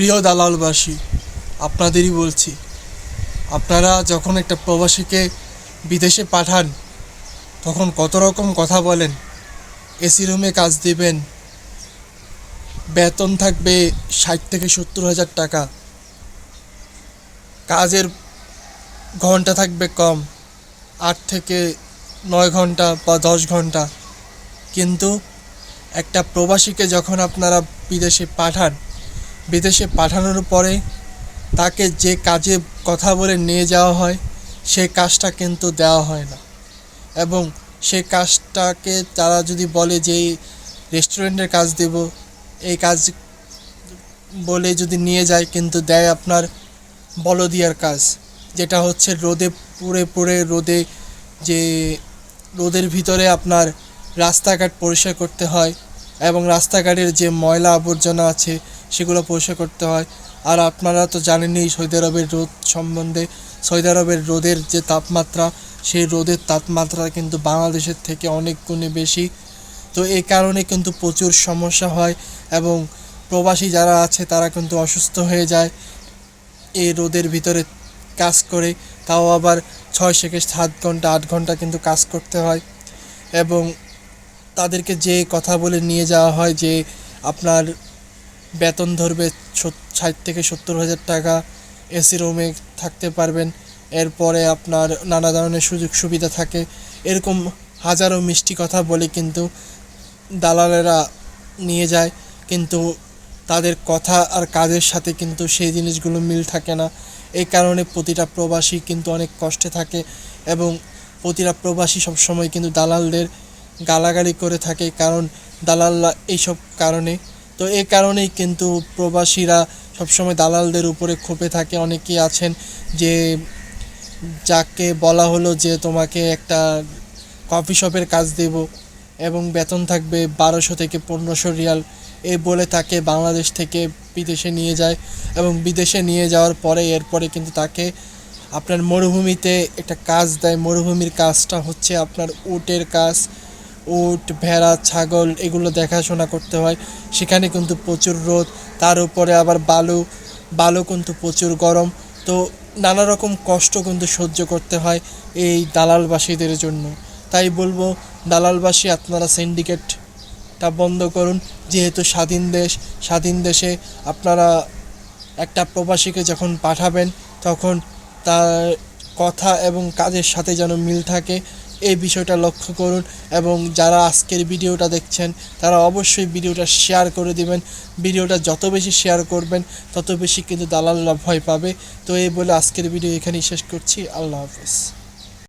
প্রিয় দালালবাসী, আপনাদেরই বলছি, আপনারা যখন একটা প্রবাসীকে বিদেশে পাঠান, তখন কত রকম কথা বলেন এসি রুমে কাজ দিবেন, বেতন থাকবে ষাট থেকে সত্তর হাজার টাকা, কাজের ঘণ্টা থাকবে কম, আট থেকে নয় ঘণ্টা বা দশ ঘণ্টা। কিন্তু একটা প্রবাসীকে যখন আপনারা বিদেশে পাঠান বিদেশে পাঠানোর পরে তাকে যে কাজে কথা বলে নিয়ে যাওয়া হয় সেই কাজটা কিন্তু দেওয়া হয় না। এবং সেই কাজটাকে তারা যদি বলে যে, এই রেস্টুরেন্টের কাজ দেব, এই কাজ বলে যদি নিয়ে যায়, কিন্তু দেয় আপনার বলদিয়ার কাজ, যেটা হচ্ছে রোদে পুড়ে পুড়ে রোদে যে, রোদের ভিতরে আপনার রাস্তাঘাট পরিষ্কার করতে হয় এবং রাস্তাঘাটের যে ময়লা আবর্জনা আছে, সেগুলো পরিষ্কার করতে হয়। আর আপনারা তো জানেনই সৌদি আরবের রোদ সম্বন্ধে সৌদি আরবের রোদের যে তাপমাত্রা, সেই রোদের তাপমাত্রা কিন্তু বাংলাদেশের থেকে অনেক গুণে বেশি। তো এই কারণে কিন্তু প্রচুর সমস্যা হয় এবং প্রবাসী যারা আছে, তারা কিন্তু অসুস্থ হয়ে যায়। এই রোদের ভিতরে কাজ করে, তাও আবার ছয় থেকে সাত ঘণ্টা, আট ঘণ্টা কিন্তু কাজ করতে হয়। এবং তাদেরকে যে কথা বলে নিয়ে যাওয়া হয় যে আপনার বেতন ধরবে ষাট থেকে সত্তর হাজার টাকা, এসি রুমে থাকতে পারবেন, এরপরে আপনার নানা ধরনের সুযোগ সুবিধা থাকে। এরকম হাজারো মিষ্টি কথা বলে কিন্তু দালালেরা নিয়ে যায়, কিন্তু তাদের কথা আর কাজের সাথে কিন্তু সেই জিনিসগুলো মিল থাকে না। এই কারণে প্রতিটা প্রবাসী কিন্তু অনেক কষ্টে থাকে এবং প্রতিটা প্রবাসী সবসময় কিন্তু দালালদের গালাগালি করে থাকে কারণ দালালরা এইসব কারণে। তো এই কারণেই কিন্তু প্রবাসীরা সবসময় দালালদের উপরে ক্ষোভে থাকে। অনেকেই আছেন যে, যাকে বলা হলো যে তোমাকে একটা কফি শপের কাজ দেব এবং বেতন থাকবে বারোশো থেকে পনেরোশো রিয়াল। এই বলে তাকে বাংলাদেশ থেকে বিদেশে নিয়ে যায় এবং বিদেশে নিয়ে যাওয়ার পরে এরপরে কিন্তু তাকে আপনার মরুভূমিতে একটা কাজ দেয়। মরুভূমির কাজটা হচ্ছে আপনার উটের কাজ। উট, ভেড়া, ছাগল এগুলো দেখাশোনা করতে হয়। সেখানে কিন্তু প্রচুর রোদ, তার উপরে আবার বালু বালু কিন্তু প্রচুর গরম। তো নানা রকম কষ্ট কিন্তু সহ্য করতে হয় এই দালালবাসীদের জন্য। তাই বলব, দালালবাসী আপনারা সিন্ডিকেটটা বন্ধ করুন। যেহেতু স্বাধীন দেশ, স্বাধীন দেশে আপনারা একটা প্রবাসীকে যখন পাঠাবেন, তখন তার কথা এবং কাজের সাথে যেন মিল থাকে। এই বিষয়টা লক্ষ্য করুন এবং যারা আজকের ভিডিওটা দেখছেন, তারা অবশ্যই ভিডিওটা শেয়ার করে দিবেন। ভিডিওটা যত বেশি শেয়ার করবেন, তত বেশি কিন্তু দালালরা ভয় পাবে। তো এই বলে আজকের ভিডিও এখানেই শেষ করছি। আল্লাহ হাফেজ।